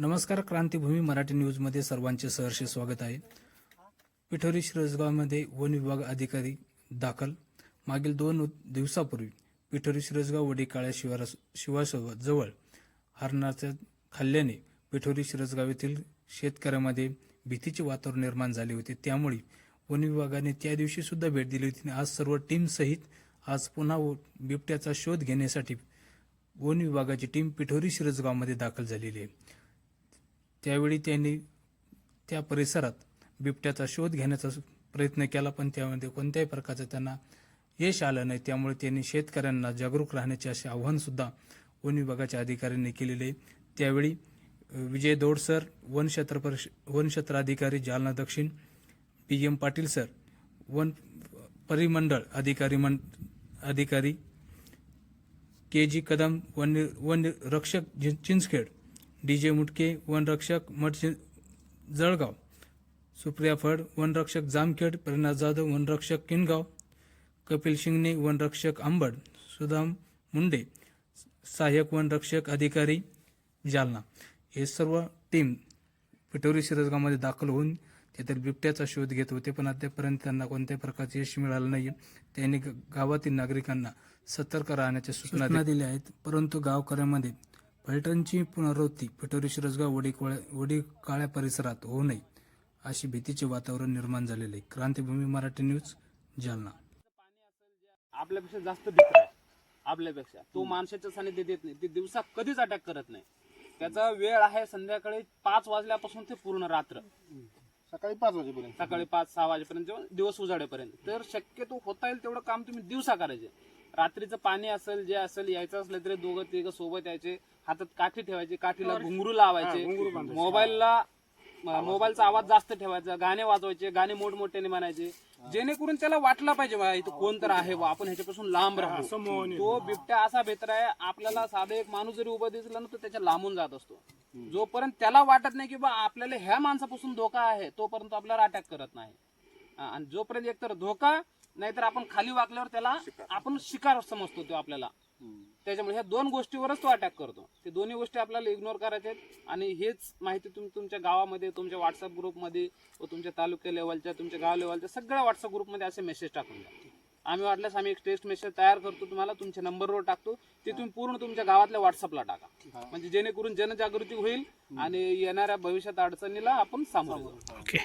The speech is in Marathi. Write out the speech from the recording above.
नमस्कार क्रांतीभूमी मराठी न्यूजमध्ये सर्वांचे सहर्ष स्वागत आहे. पिठोरी शिरसगावमध्ये वन विभाग अधिकारी दाखल. मागील दोन दिवसापूर्वी पिठोरी शिरसगाव वडीकाळ्या शिवारा शिवासोबत जवळ हरणाच्या खाल्ल्याने पिठोरी शिरसगाव येथील शेतकऱ्यामध्ये भीतीचे वातावरण निर्माण झाले होते. त्यामुळे वन विभागाने त्या दिवशी सुद्धा भेट दिली होती आणि आज सर्व टीमसहित आज पुन्हा व- बिबट्याचा शोध घेण्यासाठी वन विभागाची टीम पिठोरी शिरसगावमध्ये दाखल झालेली आहे. त्यावेळी त्यांनी त्या परिसरात बिबट्याचा शोध घेण्याचा प्रयत्न केला पण त्यामध्ये कोणत्याही प्रकारचं त्यांना यश आलं नाही त्यामुळे त्यांनी शेतकऱ्यांना जागरूक राहण्याचे असे आव्हानसुद्धा वन विभागाच्या अधिकाऱ्यांनी केलेले आहे. त्यावेळी विजय दौड सर वन क्षेत्र परिष वनक्षेत्र अधिकारी जालना दक्षिण पी एम पाटील सर वन परिमंडळ अधिकारी मन अधिकारी के जी कदम वन वन रक्षक चिंचखेड डी जे मुटके वनरक्षक मठ जळगाव. सुप्रिया फड वनरक्षक जामखेड प्रेरणा जाधव वनरक्षक किनगाव. कपिल शिंगणे वनरक्षक आंबड सुदाम मुंडे सहाय्यक वनरक्षक अधिकारी जालना. हे सर्व टीम पिठोरी शिरसगावमध्ये दाखल होऊन तेथील बिबट्याचा शोध घेत होते पण अद्यापर्यंत त्यांना कोणत्याही प्रकारचे यश मिळालं नाही त्यांनी गावातील नागरिकांना सतर्क राहण्याच्या सूचना दिल्या आहेत परंतु गावकऱ्यांमध्ये पर्यटनची पुनरावृत्ती पिठोरी शिरसगाव वडी वडी काळ्या परिसरात होऊ नये अशी भीतीचे वातावरण निर्माण झालेले आहे. क्रांतीभूमी मराठी न्यूज जालना. आपल्यापेक्षा जास्त भित्र आहे. आपल्यापेक्षा. तो माणसाच्या सानिध्य देत नाही. ते दिवसा कधीच अटॅक करत नाही. त्याचा वेळ आहे संध्याकाळी पाच वाजल्यापासून ते पूर्ण रात्र. सकाळी पाच वाजेपर्यंत. सकाळी पाच सहा वाजेपर्यंत जेव्हा दिवस उजाडेपर्यंत. तर शक्यतो होता येईल तेवढं काम तुम्ही दिवसा करायचे. रात्रीचं पाणी असेल जे असेल यायचं असलं तरी दोघं तिघं सोबत यायचे. हातात काठी ठेवायची काठीला घुंगरू लावायचे. मोबाईलला मोबाईलचा आवाज जास्त ठेवायचा गाणे वाजवायचे गाणे मोठमोठ्याने म्हणायचे. जेणेकरून त्याला वाटलं पाहिजे बा इथं कोण तर आहे बा आपण ह्याच्यापासून लांब राहू. तो बिबट्या असा बेतर आहे आपल्याला साधं एक माणूस जरी उभा दिसला ना तो त्याच्या लांबून जात असतो. जोपर्यंत त्याला वाटत नाही की बा आपल्याला ह्या माणसापासून धोका आहे तोपर्यंत आपल्याला अटॅक करत नाही. आणि जोपर्यंत एकतर धोका नाहीतर आपण खाली वाकल्यावर त्याला आपण शिकार समजतो तो आपल्याला. त्याच्यामुळे ह्या दोन गोष्टीवरच तो अटॅक करतो. ते दोन्ही गोष्टी आपल्याला इग्नोर करायच्या आहेत. आणि हेच माहिती तुम्ही तुमच्या गावामध्ये तुमच्या व्हॉट्सअप ग्रुपमध्ये व तुमच्या तालुक्या लेवलच्या तुमच्या गाव लेवलच्या सगळ्या व्हॉट्सअप ग्रुपमध्ये असे मेसेज टाकून द्या. आम्ही वाटल्यास आम्ही एक टेक्स्ट मेसेज तयार करतो तुम्हाला तुमच्या नंबरवर टाकतो. ते तुम्ही पूर्ण तुमच्या गावातल्या व्हॉट्सअपला टाका. म्हणजे जेणेकरून जनजागृती होईल आणि येणाऱ्या भविष्यात अडचणीला आपण सामोरे जाऊ. ओके